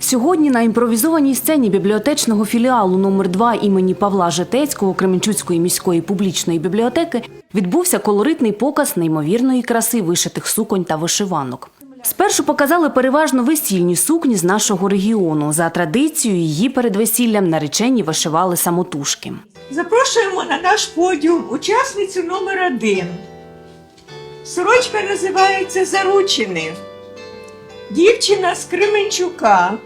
Сьогодні на імпровізованій сцені бібліотечного філіалу номер 2 імені Павла Житецького Кременчуцької міської публічної бібліотеки відбувся колоритний показ неймовірної краси вишитих суконь та вишиванок. Спершу показали переважно весільні сукні з нашого регіону. За традицією її перед весіллям наречені вишивали самотужки. Запрошуємо на наш подіум учасницю номер один. Сорочка називається Заручини. Дівчина з Кременчука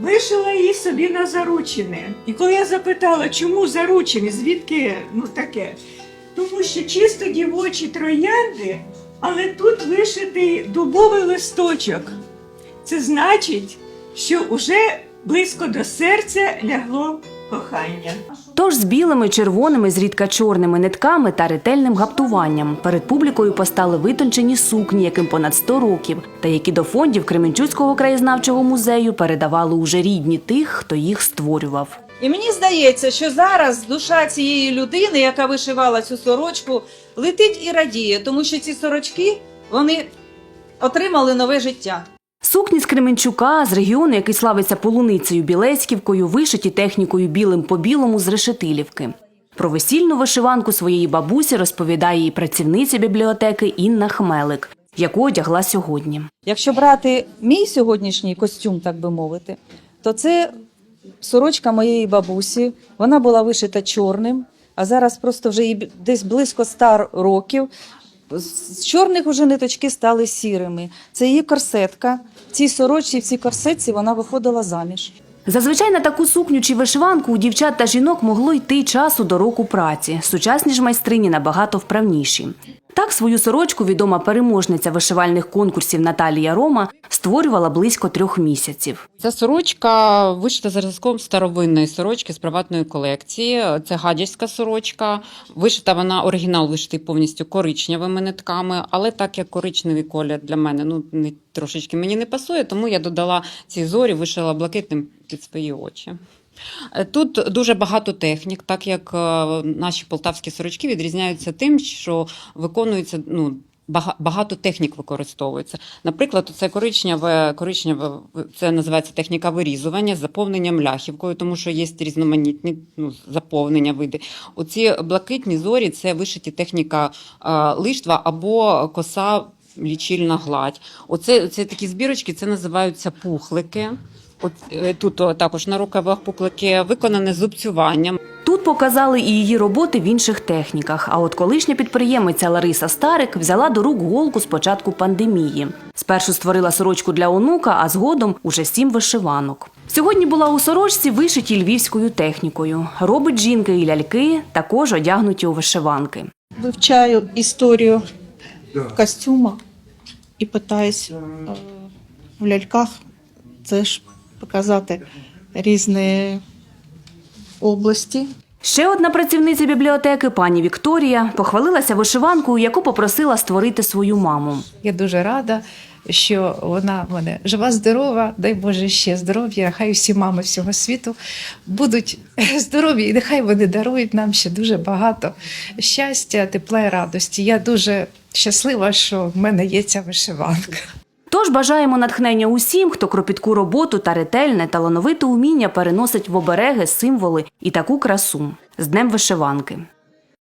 вишила її собі на заручини. І коли я запитала, чому заручини, звідки ну таке? Тому що чисто дівочі троянди, але тут вишитий дубовий листочок. Це значить, що уже близько до серця лягло кохання. Тож з білими, червоними, зрідка чорними нитками та ретельним гаптуванням перед публікою постали витончені сукні, яким понад 100 років, та які до фондів Кременчуцького краєзнавчого музею передавали уже рідні тих, хто їх створював. І мені здається, що зараз душа цієї людини, яка вишивала цю сорочку, летить і радіє, тому що ці сорочки вони отримали нове життя. Сукні з Кременчука, з регіону, який славиться полуницею Білецьківкою, вишиті технікою білим по білому з решетилівки. Про весільну вишиванку своєї бабусі розповідає її працівниця бібліотеки Інна Хмелик, яку одягла сьогодні. Якщо брати мій сьогоднішній костюм, так би мовити, то це сорочка моєї бабусі. Вона була вишита чорним, а зараз просто вже їй десь близько 100 років. З чорних уже ниточки стали сірими. Це її корсетка. Цій сорочці, в цій корсетці вона виходила заміж. Зазвичай на таку сукню чи вишиванку у дівчат та жінок могло йти часу до року праці. Сучасні ж майстрині набагато вправніші. Так свою сорочку відома переможниця вишивальних конкурсів Наталія Рома створювала близько трьох місяців. Ця сорочка вишита зразком старовинної сорочки з приватної колекції. Це гадяцька сорочка. Вишита вона оригінал вишитий повністю коричневими нитками, але так як коричневий колір для мене ну не трошечки мені не пасує, тому я додала ці зорі, вишила блакитним під свої очі. Е, Тут дуже багато технік, так як е, наші полтавські сорочки відрізняються тим, що виконується ну. бага- Багато технік використовується. Наприклад, це коричневе, коричневе це називається техніка вирізування з заповненням ляхівкою, тому що є різноманітні ну, заповнення види. Оці блакитні зорі це вишиті техніка е, лиштва або коса лічильна гладь. Оце, оце такі збірочки, це називаються пухлики. От е, тут також на рукавах пуклики виконане зубцюванням. Тут показали і її роботи в інших техніках. А от колишня підприємиця Лариса Старик взяла до рук голку з початку пандемії. Спершу створила сорочку для онука, а згодом уже сім вишиванок. Сьогодні була у сорочці вишиті львівською технікою. Робить жінки і ляльки, також одягнуті у вишиванки. вивчаю історію костюма і питаюсь е, в ляльках це ж показати різні області. Ще одна працівниця бібліотеки, пані Вікторія, похвалилася вишиванкою, яку попросила створити свою маму. Я дуже рада, що вона в мене жива, здорова. Дай Боже ще здоров'я. Хай всі мами всього світу будуть здорові, і нехай вони дарують нам ще дуже багато щастя, тепла і радості. Я дуже щаслива, що в мене є ця вишиванка. Тож бажаємо натхнення усім, хто кропітку роботу та ретельне, талановите уміння переносить в обереги, символи і таку красу з Днем вишиванки.